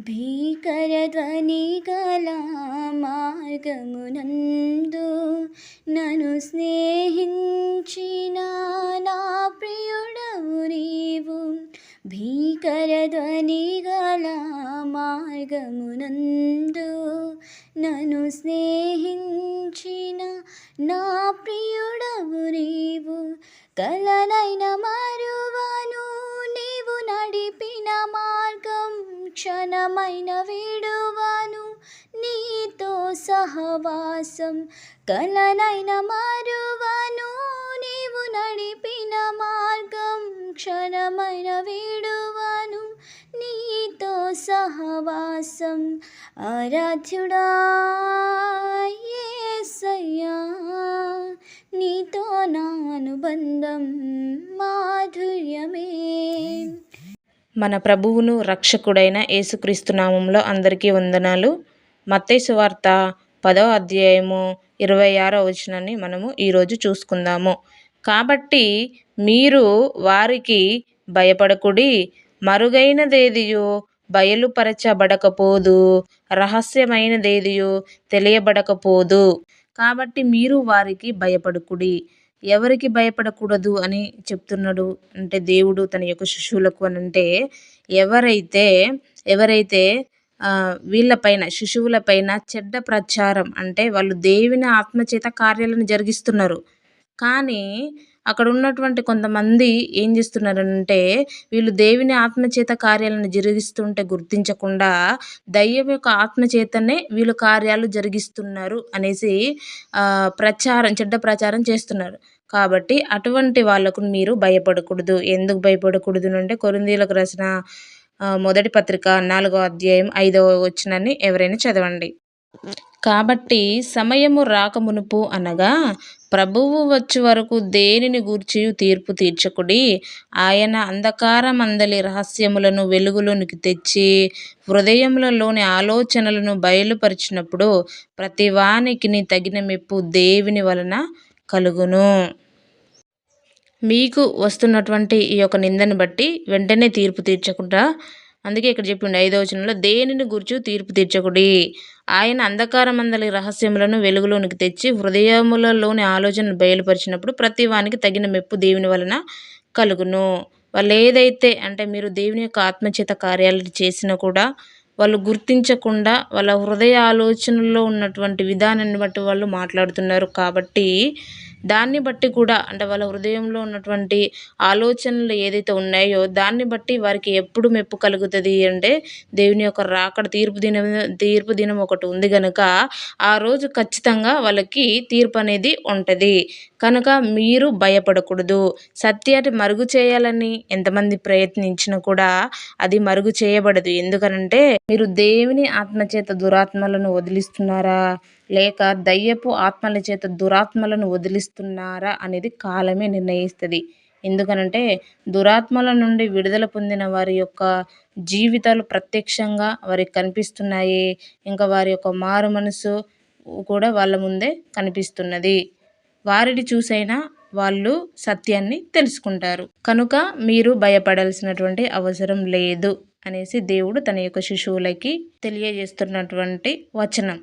భీకరధ్వని గల మార్గమునందు నన్ను స్నేహించిన నా ప్రియుడవు నీవు. భీకరధ్వని గల మార్గమునందు నన్ను స్నేహించిన నా ప్రియుడవు నీవు. కలనైన మరువను నీవు నడిపిన మా క్షణమైన విడువను నీతో సహవాసం కలనైన మారువాను నీవు నడిపిన మార్గం క్షణమైన విడువను నీతో సహవాసం. ఆరాధ్యుడా యేసయ్యా నీతో నా అనుబంధం మన ప్రభువును రక్షకుడైన యేసుక్రీస్తు నామంలో అందరికీ వందనాలు. మత్తయి వార్త పదో అధ్యాయము ఇరవై ఆరో వచనాన్ని మనము ఈరోజు చూసుకుందాము. కాబట్టి మీరు వారికి భయపడకుడి మరుగైనదేదియో బయలుపరచబడకపోదు రహస్యమైనదేదియో తెలియబడకపోదు. కాబట్టి మీరు వారికి భయపడకుడి. ఎవరికి భయపడకూడదు అని చెప్తున్నాడు. అంటే దేవుడు తన యొక్క శిశువులకు అని అంటే ఎవరైతే ఎవరైతే వీళ్ళపైన శిశువులపైన చెడ్డ ప్రచారం అంటే వాళ్ళు దేవుని ఆత్మచేత కార్యాలను జరిగిస్తున్నారు. కానీ అక్కడ ఉన్నటువంటి కొంతమంది ఏం చేస్తున్నారంటే వీళ్ళు దేవుని ఆత్మచేత కార్యాలను జరిగిస్తుంటే గుర్తించకుండా దయ్యం యొక్క ఆత్మచేతనే వీళ్ళు కార్యాలు జరిగిస్తున్నారు అనేసి ప్రచారం చెడ్డ ప్రచారం చేస్తున్నారు. కాబట్టి అటువంటి వాళ్ళకు మీరు భయపడకూడదు. ఎందుకు భయపడకూడదు అంటే కొరిందీలకు రాసిన మొదటి పత్రిక నాలుగో అధ్యాయం ఐదవ వచ్చినని ఎవరైనా చదవండి. కాబట్టి సమయము రాకమునుపు అనగా ప్రభువు వచ్చు వరకు దేనిని గూర్చి తీర్పు తీర్చకుడి? ఆయన అంధకారమందలి రహస్యములను వెలుగులోనికి తెచ్చి హృదయములలోని ఆలోచనలను బయలుపరిచినప్పుడు ప్రతివానికిని తగిన మెప్పు దేవుని వలన కలుగును. మీకు వస్తున్నటువంటి ఈ యొక్క నిందను బట్టి వెంటనే తీర్పు తీర్చకుండా అందుకే ఇక్కడ చెప్పిండు ఐదవ వచనంలో దేనిని గుర్చు తీర్పు తీర్చకుడి? ఆయన అంధకారమందలి రహస్యములను వెలుగులోనికి తెచ్చి హృదయములలోని ఆలోచనను బయలుపరిచినప్పుడు ప్రతి వానికి తగిన మెప్పు దేవుని వలన కలుగును. వాళ్ళు ఏదైతే అంటే మీరు దేవుని యొక్క ఆత్మచేత కార్యాలు చేసినా కూడా వాళ్ళు గుర్తించకుండా వాళ్ళ హృదయ ఆలోచనల్లో ఉన్నటువంటి విధానాన్ని బట్టి వాళ్ళు మాట్లాడుతున్నారు కాబట్టి దాన్ని బట్టి కూడా అంటే వాళ్ళ హృదయంలో ఉన్నటువంటి ఆలోచనలు ఏదైతే ఉన్నాయో దాన్ని బట్టి వారికి ఎప్పుడు మెప్పు కలుగుతుంది అంటే దేవుని యొక్క రాకడ తీర్పు దినం తీర్పు దినం ఒకటి ఉంది కనుక ఆ రోజు ఖచ్చితంగా వాళ్ళకి తీర్పు అనేది ఉంటుంది. కనుక మీరు భయపడకూడదు. సత్యాన్ని మరుగు చేయాలని ఎంతమంది ప్రయత్నించినా కూడా అది మరుగు చేయబడదు. ఎందుకనంటే మీరు దేవుని ఆత్మచేత దురాత్మలను వదిలిస్తున్నారా? లేక దయ్యపు ఆత్మల చేత దురాత్మలను వదిలిస్తున్నారా అనేది కాలమే నిర్ణయిస్తుంది. ఎందుకనంటే దురాత్మల నుండి విడుదల పొందిన వారి యొక్క జీవితాలు ప్రత్యక్షంగా వారికి కనిపిస్తున్నాయి. ఇంకా వారి యొక్క మారు మనసు కూడా వాళ్ళ ముందే కనిపిస్తున్నది. వారిని చూసైనా వాళ్ళు సత్యాన్ని తెలుసుకుంటారు. కనుక మీరు భయపడాల్సినటువంటి అవసరం లేదు అనేసి దేవుడు తన యొక్క శిశువులకి తెలియజేస్తున్నటువంటి వచనం.